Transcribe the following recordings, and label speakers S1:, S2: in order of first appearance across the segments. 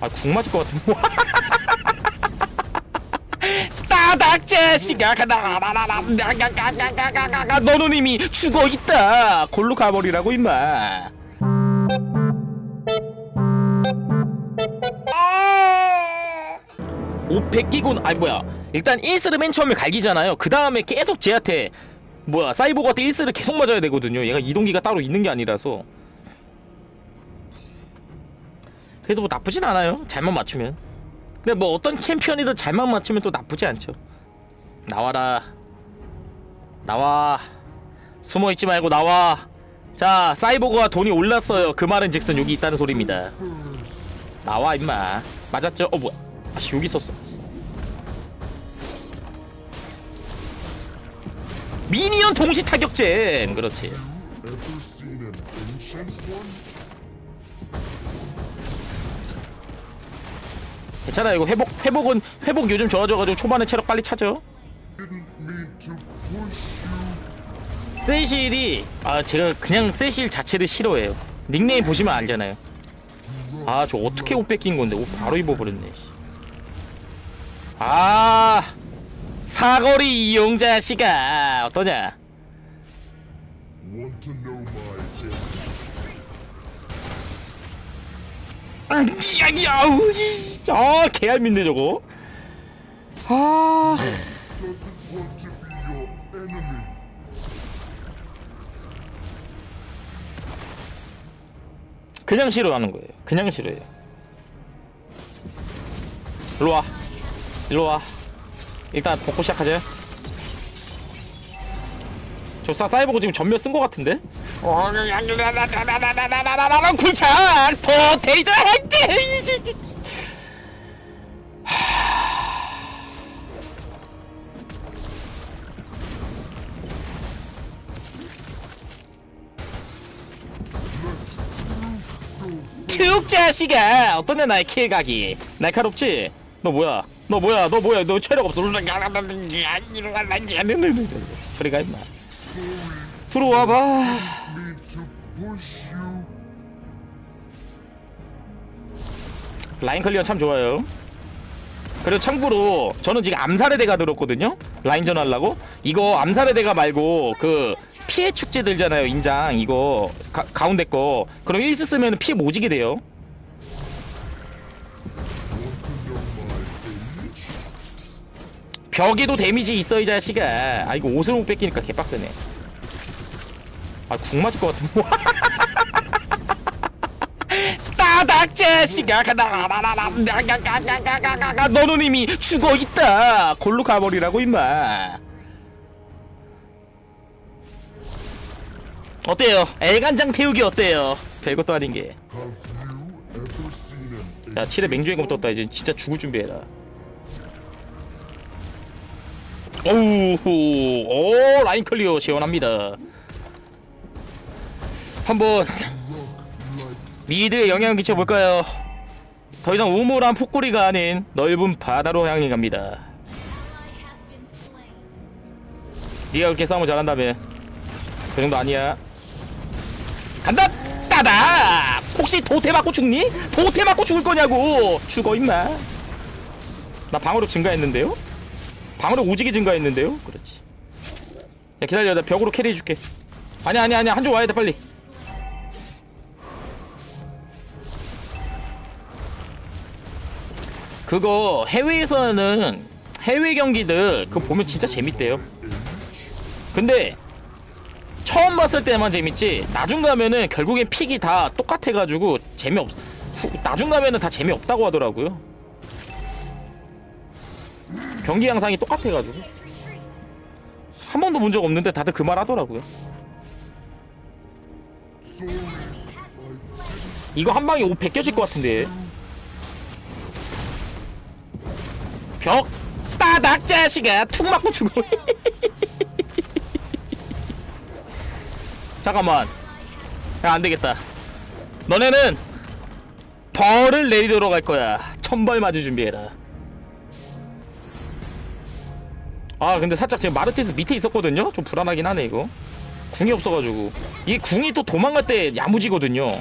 S1: 아국 맞을 것 같은데. 따닥째 씨가 가다가... 너는 이미 죽어 있다. 골로 가버리라고 임마. 오펙 끼곤 아니 뭐야. 일단 1스를 맨 처음에 갈기잖아요. 그 다음에 계속 쟤한테 뭐야 사이보그한테 1스를 계속 맞아야 되거든요. 얘가 이동기가 따로 있는 게 아니라서. 그래도 뭐 나쁘진 않아요. 잘만 맞추면. 근데 뭐 어떤 챔피언이든 잘만 맞추면 또 나쁘지 않죠. 나와라. 나와. 숨어 있지 말고 나와. 자 사이보그가 돈이 올랐어요. 그 말은 즉슨 여기 있다는 소리입니다. 나와 임마. 맞았죠? 어 뭐야. 아씨 여기 있었어. 미니언 동시 타격잼. 그렇지 괜찮아 이거 회복 회복은 회복 요즘 좋아져가지고 초반에 체력 빨리
S2: you.
S1: 세실이 아 제가 그냥 세실 자체를 싫어해요. 닉네임 보시면 알잖아요. 아 저 어떻게 옷 뺏긴 건데? 옷 바로 입어버렸네 씨. 아 사거리 이용자 씨가 어떠냐 아, 야우 아 개알밌네 저거 아
S2: Doesn't want to be your enemy.
S1: 그냥 싫어하는 거예요. 그냥 싫어해요. 일로 와. 일로 와. 일단 벗고 시작하자. 저 사, 사이버고 지금 전멸 쓴 거 같은데? 굴착! 더 데이저 했지! 툭 자식아 어떠냐 나의 킬각이 날카롭지? 너 뭐야 너 뭐야 너 뭐야 너 체력 없어 저리 가 임마 들어와봐. 라인 클리어 참 좋아요. 그리고 참고로 저는 지금 암살의 대가 들었거든요. 라인전 하려고. 이거 암살의 대가 말고 그 피해 축제 들잖아요 인장. 이거 가, 가운데 거. 그럼 1스 쓰면 피해 모지게 돼요 벽에도 데미지 있어 이 자식아. 아 이거 옷을 못 뺏기니까 개빡세네. 아궁 맞을 것 같은데. 따닥 자식아. 가다라라라라가가가가가가가. 너는 이미 죽어 있다. 골로 가버리라고 임마. 어때요? 애간장 태우기 어때요? 별것도 아닌 게야 7에 맹주행검 떴다. 이제 진짜 죽을 준비해라. 오우 오 라인 클리어 시원합니다. 한번 미드에 영향을 끼쳐볼까요? 더 이상 우물한 폭구리가 아닌 넓은 바다로 향해 갑니다. 네가 그렇게 싸움을 잘한다며 그 정도 아니야. 간다! 따다! 혹시 도태 맞고 죽니? 도태 맞고 죽을 거냐고. 죽어 임마. 나 방어력 증가했는데요? 방어력 오지게 증가했는데요? 그렇지. 야 기다려. 나 벽으로 캐리해줄게. 아니야 아니야 아니야. 한쪽 와야 돼 빨리. 그거 해외에서는 해외 경기들 그거 보면 진짜 재밌대요. 근데 처음 봤을 때만 재밌지 나중 가면은 결국엔 픽이 다 똑같아가지고 재미없 후, 나중 가면은 다 재미없다고 하더라고요 경기 양상이 똑같아가지고. 한 번도 본 적 없는데 다들 그 말 하더라고요? 이거 한 방에 옷 벗겨질 것 같은데. 벽 따닥 자식아 툭 맞고 죽어. 잠깐만. 야 안되겠다. 너네는 벌을 내리도록 할 거야. 천벌 맞을 준비해라 아 근데 살짝 지금 마르티스 밑에 있었거든요? 좀 불안하긴 하네 이거. 궁이 없어가지고. 이게 궁이 또 도망갈 때 야무지거든요.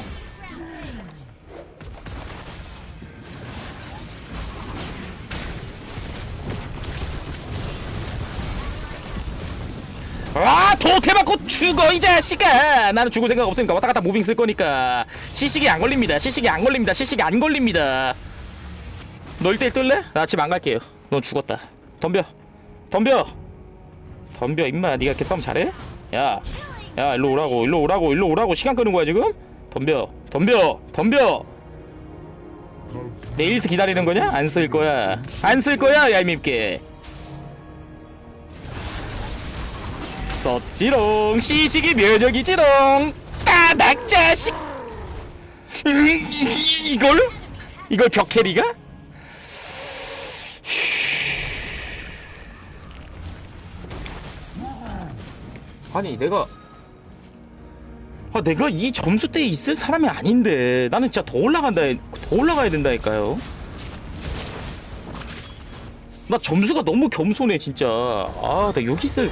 S1: 아 도태 맞고 죽어 이 자식아! 나는 죽을 생각 없으니까 왔다 갔다 모빙 쓸 거니까. 시식이 안 걸립니다. 시식이 안 걸립니다. 시식이 안 걸립니다. 너 1대1 뜰래? 나 집 안 갈게요. 넌 죽었다. 덤벼. 덤벼 덤벼 임마 네가 이렇게 싸움 잘해? 야, 야 일로 오라고 일로 오라고 일로 오라고 시간 끄는 거야 지금? 덤벼 덤벼 덤벼 내 일스 기다리는 거냐? 안 쓸 거야 안 쓸 거야 얄밉게 썼지롱 시식이 면역이지롱 따닥 자식 음, 이- 이걸? 이걸 벽캐리가? 아니 내가 아 내가 이 점수대에 있을 사람이 아닌데. 나는 진짜 더 올라간다 더 올라가야 된다니까요. 나 점수가 너무 겸손해 진짜. 아 나 여기 있을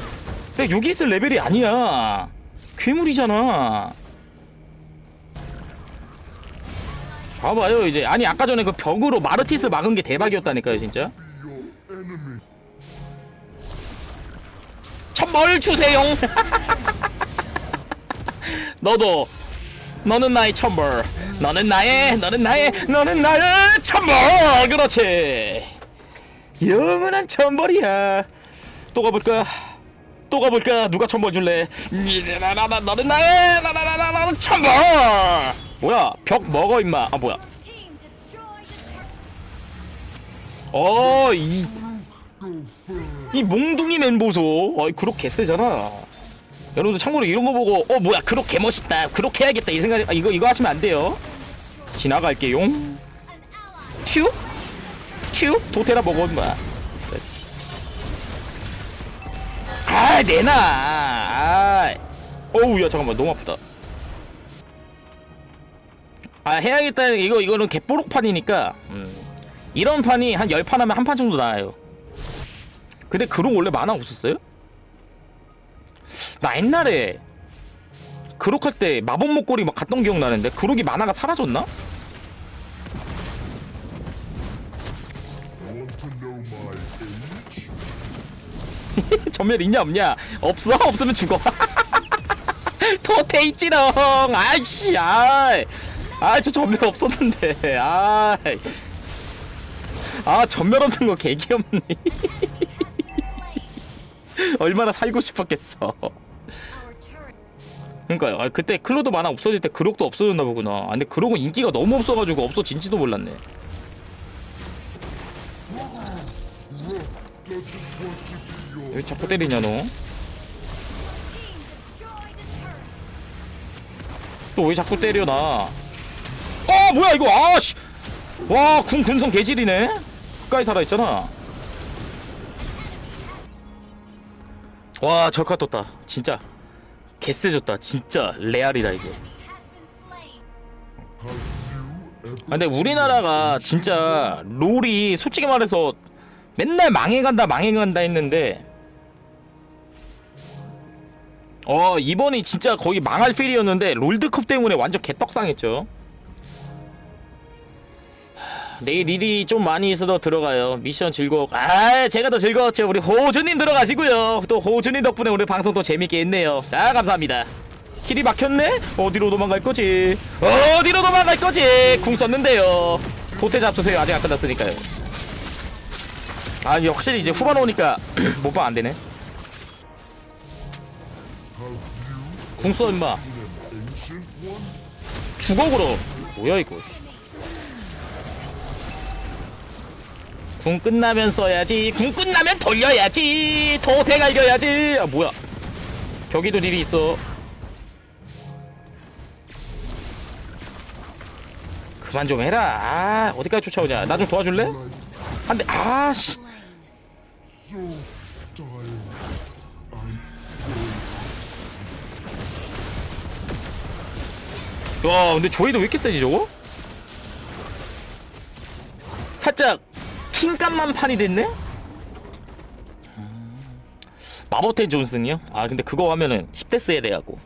S1: 내가 여기 있을 레벨이 아니야. 괴물이잖아. 봐봐요 이제. 아니 아까 전에 그 벽으로 마르티스 막은 게 대박이었다니까요 진짜 천벌 주세요. 너도 너는 나의 천벌. 너는 나의 너는 나의 너는 나의 천벌. 그렇지. 영원한 천벌이야. 또 가볼까? 또 가볼까? 누가 천벌 줄래? 나나나 너는 나의 나나나나 나는 천벌. 뭐야? 벽 먹어 임마. 아 뭐야? 어이. 이 몽둥이 맨 보소. 어이 그렇 개쎄잖아. 여러분들 참고로 이런 거 보고 어 뭐야 그렇게 멋있다. 그렇게 해야겠다 이 생각 아, 이거 이거 하시면 안 돼요. 지나갈게요. 튜? 튜? 도테라 먹어. 그렇지. 아 내놔. 아. 어우 야 잠깐만 너무 아프다. 아 해야겠다 이거 이거는 개뽀록판이니까 음. 이런 판이 한 10판 하면 한 판 정도 나와요. 근데 그런 원래 만화 없었어요? 나 옛날에 그록 할때 마법 목걸이 막 갔던 기억 나는데 그록이 만화가 사라졌나? 전멸 있냐 없냐? 없어 없으면 죽어. 토테 있지롱. 아이씨 아이. 아저 전멸 없었는데. 아이. 아 전멸 없는 거 개귀엽네. 얼마나 살고 싶었겠어. 아, 그때 클로드 만화 없어질 때 그록도 없어졌나 보구나. 아, 근데 그록은 인기가 너무 없어가지고 없어진지도 몰랐네. 왜 자꾸 때리냐 너? 또 왜 자꾸 때려 나? 어 뭐야 이거 아씨 와군 군성 개질이네 가까이 살아 있잖아 와 절카 떴다. 진짜. 개쎄졌다. 진짜 레알이다 이제 아, 근데 우리나라가 진짜 롤이 솔직히 말해서 맨날 망해간다 망해간다 했는데 어 이번이 진짜 거의 망할 필이었는데 롤드컵 때문에 완전 개떡상했죠. 하, 내일 일이 좀 많이 있어도 들어가요 미션 즐거워 아 제가 더 즐거웠죠 우리 호주님 들어가시고요 또 호주님 덕분에 우리 방송 또 재밌게 했네요 아 감사합니다 길이 막혔네? 어디로 도망갈 거지? 어디로 도망갈 거지? 궁 썼는데요. 도태 잡수세요. 아직 안 끝났으니까요. 아, 확실히 이제 후반 오니까 못봐 안 되네. 궁 써, 임마. 그럼. 뭐야, 이거. 궁 끝나면 써야지. 궁 끝나면 돌려야지. 도태 갈겨야지. 아, 뭐야. 벽에도 일이 있어. 그만 좀 해라. 아, 어디까지 쫓아오냐. 나 좀 도와줄래?
S2: Lights
S1: 안 돼. 아, 씨.
S2: so tired. I
S1: 와 근데 조이도 왜 이렇게 세지 저거? 살짝 킹감만 판이 됐네? 음, 마법텐 존슨이요? 아 근데 그거 하면은 10대 써야 돼갖고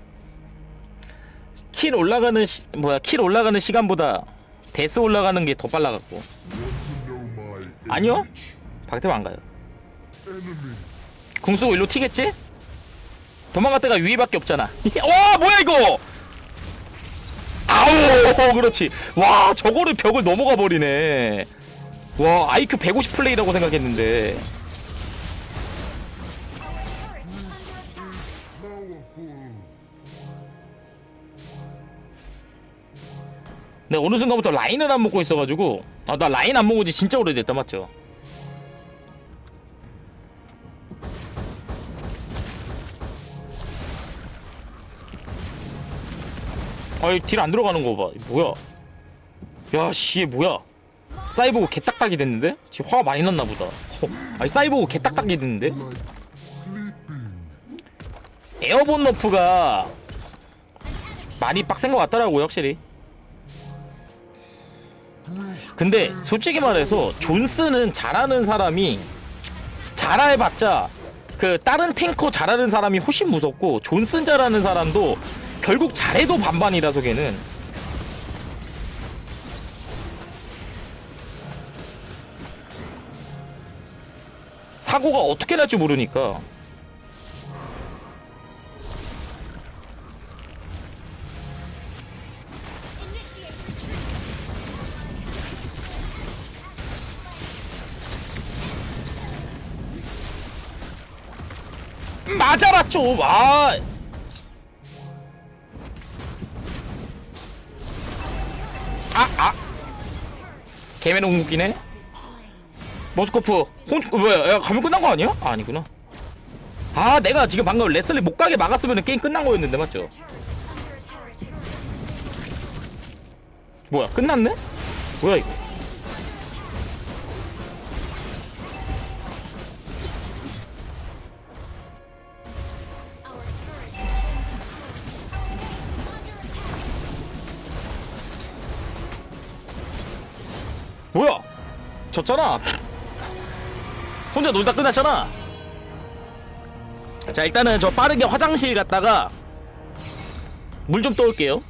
S1: 킬 올라가는 시, 뭐야 킬 올라가는 시간보다 데스 올라가는 게 더 빨라갖고? 아니요 박대만 안 가요
S2: Enemy.
S1: 궁 쓰고 일로 튀겠지? 도망갈 데가 위에밖에 없잖아 와 뭐야 이거 아우 그렇지 와 저거를 벽을 넘어가 버리네 와 IQ 150 플레이라고 생각했는데. 내가 어느 순간부터 라인을 안 먹고 있어가지고 아 나 라인 안 먹은 지 진짜 오래됐다 맞죠? 아이 딜 안 들어가는 거 봐. 뭐야? 야씨 얘 뭐야? 사이보그 개딱딱이 됐는데? 지금 화가 많이 났나 보다. 허, 아니 사이보그 개딱딱이 됐는데? 에어본 너프가 많이 빡센 것 같더라고요 확실히 근데 솔직히 말해서 존스는 잘하는 사람이 잘해봤자 그 다른 탱커 잘하는 사람이 훨씬 무섭고 존슨 잘하는 사람도 결국 잘해도 반반이라서 걔는 사고가 어떻게 날줄 모르니까
S3: Initiate
S1: 맞아라 좀. 아. 아, 아. 개매는 궁극기네. 모스코프. 혼 뭐야? 야, 가면 끝난 거 아니야? 아, 아니구나. 아, 내가 지금 방금 레슬리 못 가게 막았으면 게임 끝난 거였는데 맞죠? 뭐야? 끝났네? 뭐야 이거? 뭐야? 졌잖아. 혼자 놀다 끝났잖아. 자, 일단은 저 빠르게 화장실 갔다가 물 좀 떠올게요.